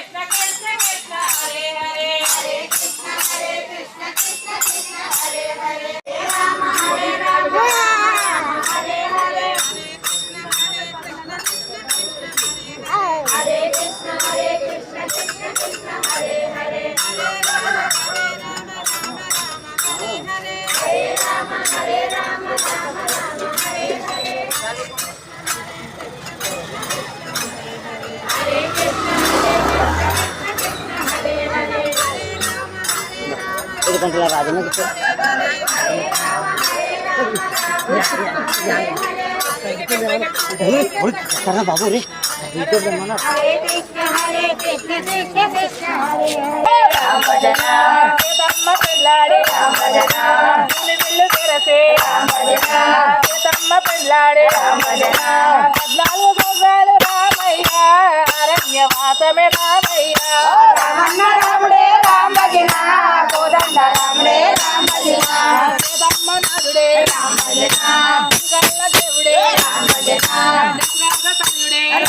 కృష్ణ కృష్ణ కృష్ణ హరే హరే హరే కృష్ణ హరే కృష్ణ. ഒരു കണ്ടുള്ള അതിനെ കിട്ടും करना बाबू रे वीडियो बनाना हरे कृष्ण हरे कृष्ण कृष्ण कृष्ण हरे राम भजना तम्म पंडलाड़े राम भजना राम भजना तम्म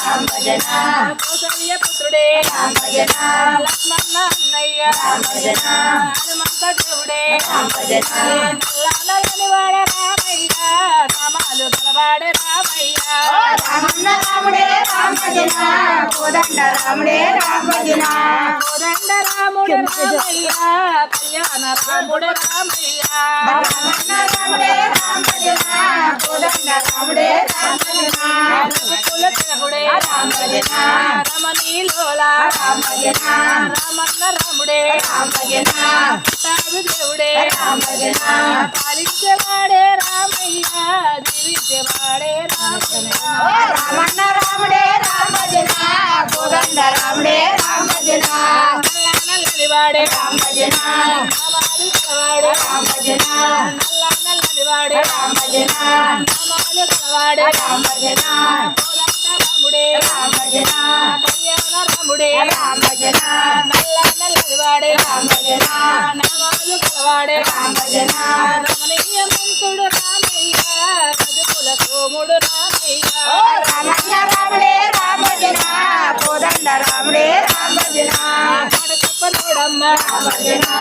రామ జన కౌసల్య పుత్రుడే రామ జన లక్ష్మణ అన్నయ్య రామ జన హనుమంత దేవుడే రామ జన నల్లని వాడ రామయ్య. నామాలు గలవాడే రామయ్య రామన్న రాముడే రామ జన కోదండ రాముడే రామ జన కోదండ రాముడు రామయ్య. కళ్యాణ రాముడు రామయ్య. రామన్న రాముడే రామ జన రామన్న రాముడే. రామ జన తావి దేవుడే. రామ జన పాలించేవాడే రామయ్య జీవించేవాడే రామయ్య. రామన్న రాముడే రామ జన కోదండ రాముడే రామ జన నల్లని వాడే రామ జన నామాలు కలవాడే. రామ జన నల్ల నల్లని వాడే రామ జన నామాలు కలవాడే. రామ జన కోదండ రాముడే. రామ జన కళ్యాణ రాముడే రామ జన నల్ల నల్లని వాడే రామ జన నామాలు కలవాడే రామ జన రమణీయ మంతుడు రామయ్య రజకుల సోముడు రామయ్య. రామన్న రాముడే రామ జన కోదండ రాముడే రామ జన మాట చెప్పనోడమ్మ రామ జన